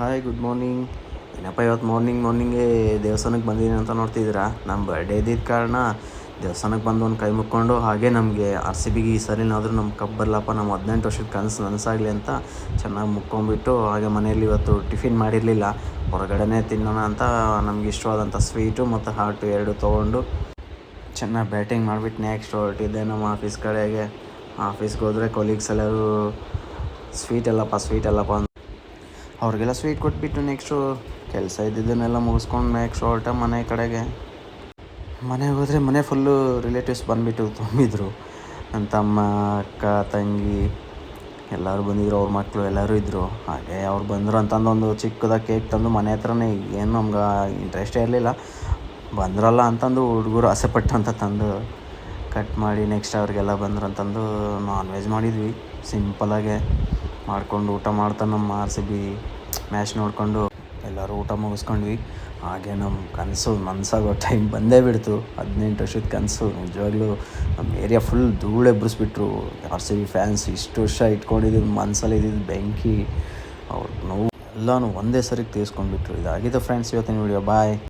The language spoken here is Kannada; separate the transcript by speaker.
Speaker 1: ಹಾಯ್ ಗುಡ್ ಮಾರ್ನಿಂಗ್ ಏನಪ್ಪ ಇವತ್ತು ಮಾರ್ನಿಂಗ್ ಮಾರ್ನಿಂಗೇ ದೇವಸ್ಥಾನಕ್ಕೆ ಬಂದಿದ್ದೀನಿ ಅಂತ ನೋಡ್ತಿದ್ದೀರಾ? ನಮ್ಮ ಬರ್ಡೇ ಇದ್ದಿದ್ದ ಕಾರಣ ದೇವಸ್ಥಾನಕ್ಕೆ ಬಂದು ಒಂದು ಕೈ ಮುಕ್ಕೊಂಡು ಹಾಗೆ ನಮಗೆ ಆರ್ ಸಿ ಬಿಗೆ ಈ ಸರಿನಾದರೂ ನಮ್ಮ ಕಪ್ ಬರಲಪ್ಪ ನಮ್ಮ ಹದಿನೆಂಟು ವರ್ಷದ ಕನಸು ನನಸಾಗಲಿ ಅಂತ ಚೆನ್ನಾಗಿ ಮುಕ್ಕೊಂಬಿಟ್ಟು ಹಾಗೆ ಮನೆಯಲ್ಲಿ ಇವತ್ತು ಟಿಫಿನ್ ಮಾಡಿರಲಿಲ್ಲ. ಹೊರಗಡೆನೇ ತಿನ್ನೋಣ ಅಂತ ನಮ್ಗೆ ಇಷ್ಟವಾದಂಥ ಸ್ವೀಟು ಮತ್ತು ಹಾಟು ಎರಡು ತೊಗೊಂಡು ಚೆನ್ನಾಗಿ ಬ್ಯಾಟಿಂಗ್ ಮಾಡಿಬಿಟ್ಟು ನೆಕ್ಸ್ಟ್ ಹೊರಟಿದ್ದೆ ನಮ್ಮ ಆಫೀಸ್ ಕಡೆಗೆ. ಆಫೀಸ್ಗೆ ಹೋದರೆ ಕೊಲೀಗ್ಸ್ ಎಲ್ಲರೂ ಸ್ವೀಟ್ ಎಲ್ಲಪ್ಪ ಸ್ವೀಟ್ ಎಲ್ಲಪ್ಪ ಅಂತ ಅವ್ರಿಗೆಲ್ಲ ಸ್ವೀಟ್ ಕೊಟ್ಬಿಟ್ಟು ನೆಕ್ಸ್ಟು ಕೆಲಸ ಇದ್ದಿದ್ದನ್ನೆಲ್ಲ ಮುಗಿಸ್ಕೊಂಡು ನೆಕ್ಸ್ಟ್ ಹೊರಟ ಮನೆ ಕಡೆಗೆ. ಮನೆಗೆ ಹೋದರೆ ಮನೆ ಫುಲ್ಲು ರಿಲೇಟಿವ್ಸ್ ಬಂದುಬಿಟ್ಟು ತುಂಬಿದ್ರು. ನನ್ನ ತಮ್ಮ, ಅಕ್ಕ, ತಂಗಿ ಎಲ್ಲರೂ ಬಂದಿದ್ರು, ಅವ್ರ ಮಕ್ಕಳು ಎಲ್ಲರೂ ಇದ್ದರು ಹಾಗೆ ಅವ್ರು ಬಂದರು ಅಂತಂದು ಒಂದು ಚಿಕ್ಕದಾಗಿ ಕೇಕ್ ತಂದು ಮನೆ ಹತ್ರನೇ, ಏನು ನಮ್ಗೆ ಇಂಟ್ರೆಸ್ಟೇ ಇರಲಿಲ್ಲ. ಬಂದ್ರಲ್ಲ ಅಂತಂದು ಹುಡುಗರು ಆಸೆಪಟ್ಟು ಅಂತ ತಂದು ಕಟ್ ಮಾಡಿ ನೆಕ್ಸ್ಟ್ ಅವ್ರಿಗೆಲ್ಲ ಬಂದರು ಅಂತಂದು ನಾನ್ ವೆಜ್ ಮಾಡಿದ್ವಿ ಸಿಂಪಲಾಗೆ ಮಾಡ್ಕೊಂಡು ಊಟ ಮಾಡ್ತಾ ನಮ್ಮ ಆರ್ ಸಿ ಬಿ ಮ್ಯಾಚ್ ನೋಡಿಕೊಂಡು ಎಲ್ಲರೂ ಊಟ ಮುಗಿಸ್ಕೊಂಡ್ವಿ. ಹಾಗೆ ನಮ್ಮ ಕನಸು ಮನಸ್ಸಾಗೋ ಟೈಮ್ ಬಂದೇ ಬಿಡ್ತು. ಹದಿನೆಂಟು ವರ್ಷದ ಕನಸು, ನಿಜವಾಗ್ಲೂ ನಮ್ಮ ಏರಿಯಾ ಫುಲ್ ಧೂಳೆ ಎಬ್ಬರಿಸ್ಬಿಟ್ರು ಆರ್ ಸಿ ಬಿ ಫ್ಯಾನ್ಸ್ ಇಷ್ಟು ವರ್ಷ ಇಟ್ಕೊಂಡಿದ್ದು ಮನಸ್ಸಲ್ಲಿ ಇದ್ದಿದ್ದು ಬೆಂಕಿ, ಅವ್ರ ನೋವು, ಎಲ್ಲನೂ ಒಂದೇ ಸರಿಗೆ ತೀರ್ಸ್ಕೊಂಡ್ಬಿಟ್ರು. ಇದಾಗಿದೆ ಫ್ರೆಂಡ್ಸ್ ಇವತ್ತಿನ ವಿಡಿಯೋ ಬಾಯ್